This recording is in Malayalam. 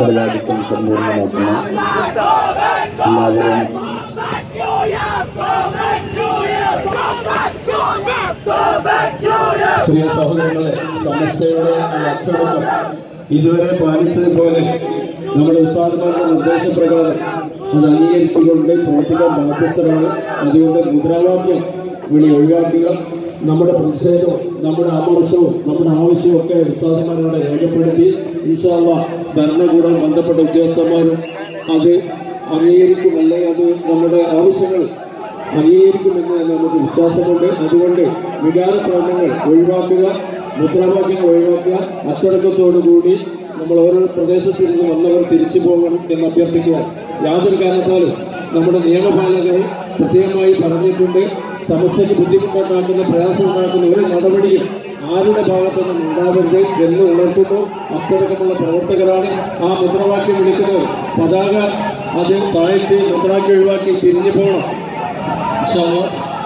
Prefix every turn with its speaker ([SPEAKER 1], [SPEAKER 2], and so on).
[SPEAKER 1] പരിപാടിക്കും സമ്പൂർണമാക്കുന്ന എല്ലാവരും
[SPEAKER 2] പ്രിയ സഹോദരങ്ങളെ സമസ്തയുടെ അച്ചടക്കം ഇതുവരെ പാലിച്ചതുപോലെ നമ്മുടെ ഉസ്താദന്മാരുടെ നിർദ്ദേശപ്രകാരം അത് അംഗീകരിച്ചുകൊണ്ട് പ്രവർത്തിക്കാൻ ബാധ്യസ്ഥരാണ്. അതുകൊണ്ട് മുദ്രാവാക്യം വിളി ഒഴിവാക്കുക. നമ്മുടെ പ്രതിഷേധവും നമ്മുടെ ആമർശവും നമ്മുടെ ആവശ്യവും ഒക്കെ വിശ്വാസന്മാരോട് രേഖപ്പെടുത്തി ഇൻഷാള്ള ഭരണകൂടം ബന്ധപ്പെട്ട ഉദ്യോഗസ്ഥന്മാരും അത് അംഗീകരിക്കും അല്ലെങ്കിൽ അത് നമ്മുടെ ആവശ്യങ്ങൾ അംഗീകരിക്കുമെന്ന് തന്നെ നമുക്ക് വിശ്വാസമുണ്ട്. അതുകൊണ്ട് വികാരപ്രകടനങ്ങൾ ഒഴിവാക്കുക മുദ്രാവാക്യങ്ങൾ ഒഴിവാക്കുക. അച്ചടക്കത്തോടു കൂടി നമ്മൾ ഓരോ പ്രദേശത്തിൽ നിന്ന് വന്നവർ തിരിച്ചു പോകണം എന്ന് അഭ്യർത്ഥിക്കുക. യാതൊരു കാരണത്താലും നമ്മുടെ നിയമപാലകർ പ്രത്യേകമായി പറഞ്ഞിട്ടുണ്ട്. സമസ്യയ്ക്ക് ബുദ്ധിമുട്ടുണ്ടാക്കുന്ന പ്രയാസമുണ്ടാക്കുന്ന ഒരു നടപടിയും ആരുടെ ഭാഗത്തുനിന്നും ഉണ്ടാവരുത് എന്ന് ഉണർത്തുന്നു അച്ചടക്കമുള്ള പ്രവർത്തകരാണ് ആ മുദ്രാവാക്യം വിളിക്കുന്നവർ പതാക അത് താഴ്ത്തി മുദ്രാവാക്യം ഒഴിവാക്കി തിരിഞ്ഞു പോകണം so much.